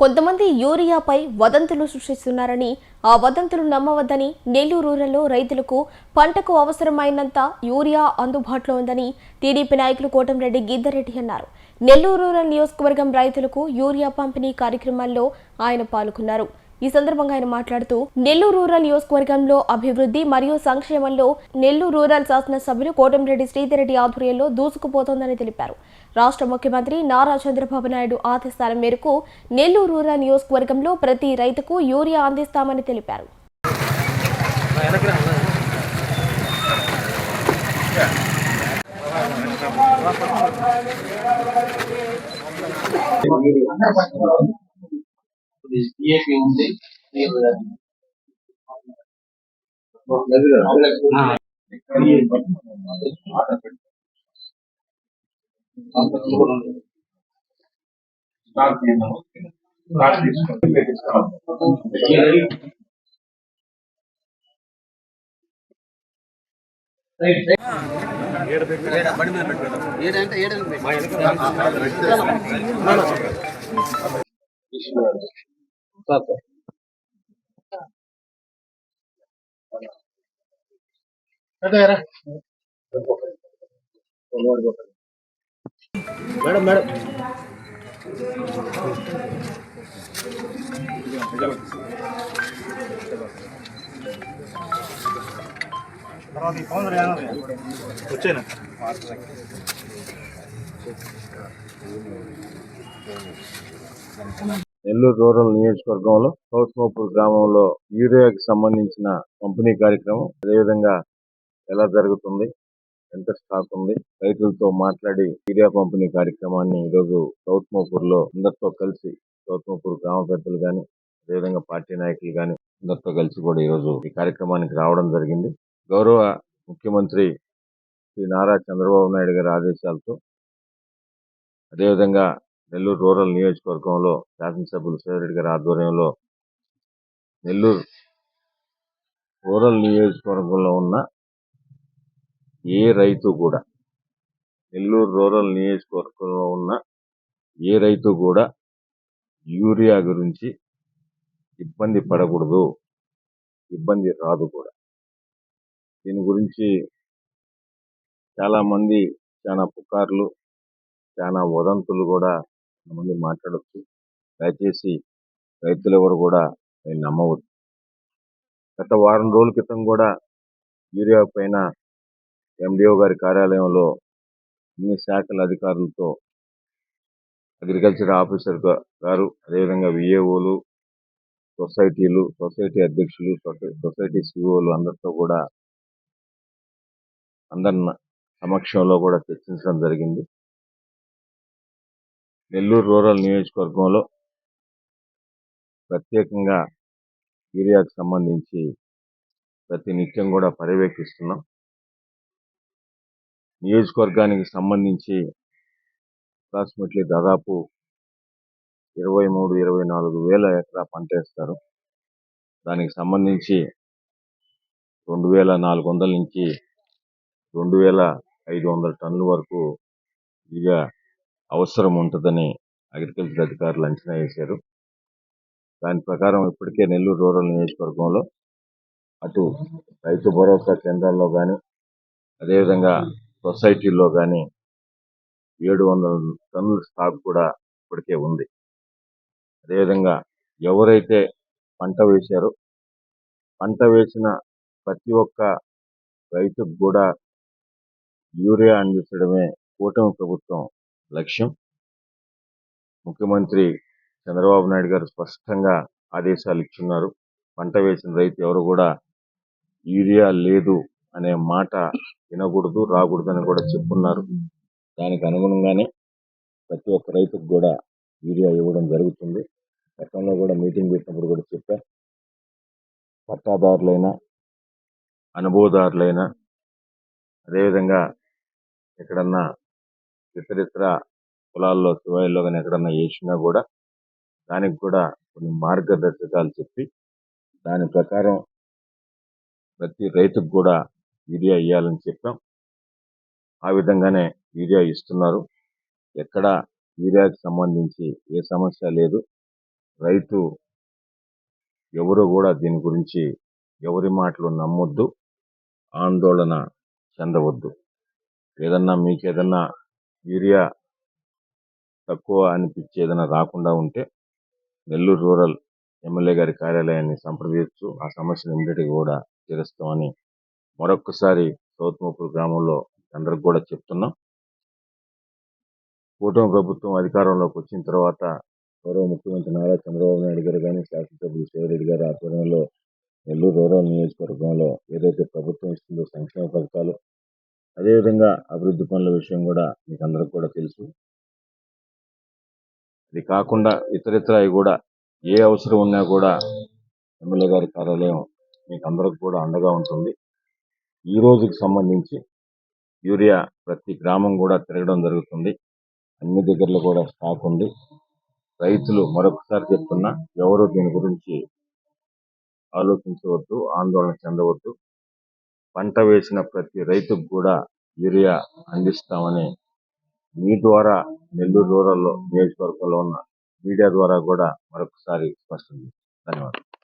కొంతమంది యూరియాపై వదంతులు సృష్టిస్తున్నారని ఆ వదంతులు నమ్మవద్దని నెల్లూరు రూరల్లో రైతులకు పంటకు అవసరమైనంత యూరియా అందుబాటులో ఉందని టీడీపీ నాయకులు కోటంరెడ్డి గిద్దరెడ్డి అన్నారు. నెల్లూరు రూరల్ నియోజకవర్గం రైతులకు యూరియా పంపిణీ కార్యక్రమాల్లో ఆయన పాల్గొన్నారు. ఈ సందర్భంగా ఆయన మాట్లాడుతూ నెల్లూరు రూరల్ నియోజకవర్గంలో అభివృద్ధి మరియు సంక్షేమంలో నెల్లూరు రూరల్ శాసనసభ్యులు కోటంరెడ్డి శ్రీధరెడ్డి ఆధ్వర్యంలో దూసుకుపోతోందని తెలిపారు. రాష్ట్ర ముఖ్యమంత్రి నారా చంద్రబాబు నాయుడు ఆదేశాల మేరకు నెల్లూరు రూరల్ నియోజకవర్గంలో ప్రతి రైతుకు యూరియా అందిస్తామని తెలిపారు. డిఏపి ఉంది ఏడంటే ఏడంటే సార్ సార్ మేడం మేడం వచ్చేనా? నెల్లూరు రూరల్ నియోజకవర్గంలో కౌస్మోపూర్ గ్రామంలో యూరియాకి సంబంధించిన పంపిణీ కార్యక్రమం అదేవిధంగా ఎలా జరుగుతుంది ఎంత స్టాక్ ఉంది రైతులతో మాట్లాడి యూరియా పంపిణీ కార్యక్రమాన్ని ఈరోజు కౌస్మోపూర్లో అందరితో కలిసి కౌస్మోపూర్ గ్రామ పెద్దలు కానీ అదేవిధంగా పార్టీ నాయకులు కానీ అందరితో కలిసి కూడా ఈరోజు ఈ కార్యక్రమానికి రావడం జరిగింది. గౌరవ ముఖ్యమంత్రి శ్రీ నారా చంద్రబాబు నాయుడు గారి ఆదేశాలతో అదేవిధంగా నెల్లూరు రూరల్ నియోజకవర్గంలో శాసనసభ్యులు శివరెడ్డి గారి ఆధ్వర్యంలో నెల్లూరు రూరల్ నియోజకవర్గంలో ఉన్న ఏ రైతు కూడా నెల్లూరు రూరల్ నియోజకవర్గంలో ఉన్న ఏ రైతు కూడా యూరియా గురించి ఇబ్బంది పడకూడదు ఇబ్బంది రాదు కూడా. దీని గురించి చాలామంది చాలా పుకార్లు చాలా వదంతులు కూడా కొంతమంది మాట్లాడవచ్చు దయచేసి రైతులు ఎవరు కూడా నేను నమ్మవద్దు. గత వారం రోజుల క్రితం కూడా యూరియా పైన ఎండిఓ గారి కార్యాలయంలో అన్ని శాఖల అధికారులతో అగ్రికల్చర్ ఆఫీసర్ గారు అదేవిధంగా విఏఓలు సొసైటీలు సొసైటీ అధ్యక్షులు సొసై- సొసైటీ సిఇఓలు అందరితో కూడా అందరి సమక్షంలో కూడా చర్చించడం జరిగింది. నెల్లూరు రూరల్ నియోజకవర్గంలో ప్రత్యేకంగా ఏరియాకు సంబంధించి ప్రతి నిత్యం కూడా పర్యవేక్షిస్తున్నాం. నియోజకవర్గానికి సంబంధించి అప్రాక్సిమేట్లీ దాదాపు ఇరవై మూడు ఇరవై నాలుగు వేల ఎకరా పంట వేస్తారు. దానికి సంబంధించి రెండు వేల నాలుగు వందల నుంచి రెండు వేల ఐదు వందల టన్నుల వరకు ఇక అవసరం ఉంటుందని అగ్రికల్చర్ అధికారులు అంచనా వేశారు. దాని ప్రకారం ఇప్పటికే నెల్లూరు రూరల్ నియోజకవర్గంలో అటు రైతు భరోసా కేంద్రాల్లో కానీ అదేవిధంగా సొసైటీల్లో కానీ ఏడు వందల టన్నుల స్టాక్ కూడా ఇప్పటికే ఉంది. అదేవిధంగా ఎవరైతే పంట వేశారో పంట వేసిన ప్రతి ఒక్క రైతుకు కూడా యూరియా అందించడమే కూటమి ప్రభుత్వం లక్ష్యం. ముఖ్యమంత్రి చంద్రబాబు నాయుడు గారు స్పష్టంగా ఆదేశాలు ఇచ్చున్నారు. పంట వేసిన రైతు ఎవరు కూడా యూరియా లేదు అనే మాట వినకూడదు రాకూడదని కూడా చెప్పున్నారు. దానికి అనుగుణంగానే ప్రతి ఒక్క రైతుకు కూడా యూరియా ఇవ్వడం జరుగుతుంది. గతంలో కూడా మీటింగ్ పెట్టినప్పుడు కూడా చెప్పా. పట్టాదారులైనా అనుభవదారులైనా అదేవిధంగా ఎక్కడన్నా ఇతరితర పొలాల్లో శివాయిల్లో కానీ ఎక్కడన్నా వేసినా కూడా దానికి కూడా కొన్ని మార్గదర్శకాలు చెప్పి దాని ప్రకారం ప్రతి రైతుకు కూడా యూరియా ఇవ్వాలని చెప్పాం. ఆ విధంగానే యూరియా ఇస్తున్నారు. ఎక్కడ యూరియాకి సంబంధించి ఏ సమస్య లేదు. రైతు ఎవరు కూడా దీని గురించి ఎవరి మాటలు నమ్మొద్దు. ఆందోళన చెందవద్దు. ఏదన్నా మీకు యూరియా తక్కువ అనిపించి ఏదైనా రాకుండా ఉంటే నెల్లూరు రూరల్ ఎమ్మెల్యే గారి కార్యాలయాన్ని సంప్రదించు. ఆ సమస్యను ఇమ్మీడియట్గా కూడా తీరుస్తామని మరొక్కసారి సౌత్మూపూర్ గ్రామంలో అందరికి కూడా చెప్తున్నాం. కూటమి ప్రభుత్వం అధికారంలోకి వచ్చిన తర్వాత గౌరవ ముఖ్యమంత్రి నారా చంద్రబాబు నాయుడు గారు కానీ శాసనసభ్యులు శివరెడ్డి గారి ఆధ్వర్యంలో నెల్లూరు రూరల్ నియోజకవర్గంలో ఏదైతే ప్రభుత్వం ఇస్తుందో సంక్షేమ పథకాలు అదేవిధంగా అభివృద్ధి పనుల విషయం కూడా మీకు అందరికి కూడా తెలుసు. ఇది కాకుండా ఇతరితర కూడా ఏ అవసరం ఉన్నా కూడా ఎమ్మెల్యే గారి కార్యాలయం మీకు అందరికి కూడా అండగా ఉంటుంది. ఈ రోజుకి సంబంధించి యూరియా ప్రతి గ్రామం కూడా తిరగడం జరుగుతుంది. అన్ని దగ్గరలో కూడా స్టాక్ ఉంది. రైతులు మరొకసారి చెప్తున్నా ఎవరు దీని గురించి ఆలోచించవద్దు ఆందోళన చెందవద్దు. పంట వేసిన ప్రతి రైతుకు కూడా యూరియా అందిస్తామని మీ ద్వారా నెల్లూరు రూరల్లో నియోజకవర్గంలో ఉన్న మీడియా ద్వారా కూడా మరొకసారి స్పష్టం ధన్యవాదాలు.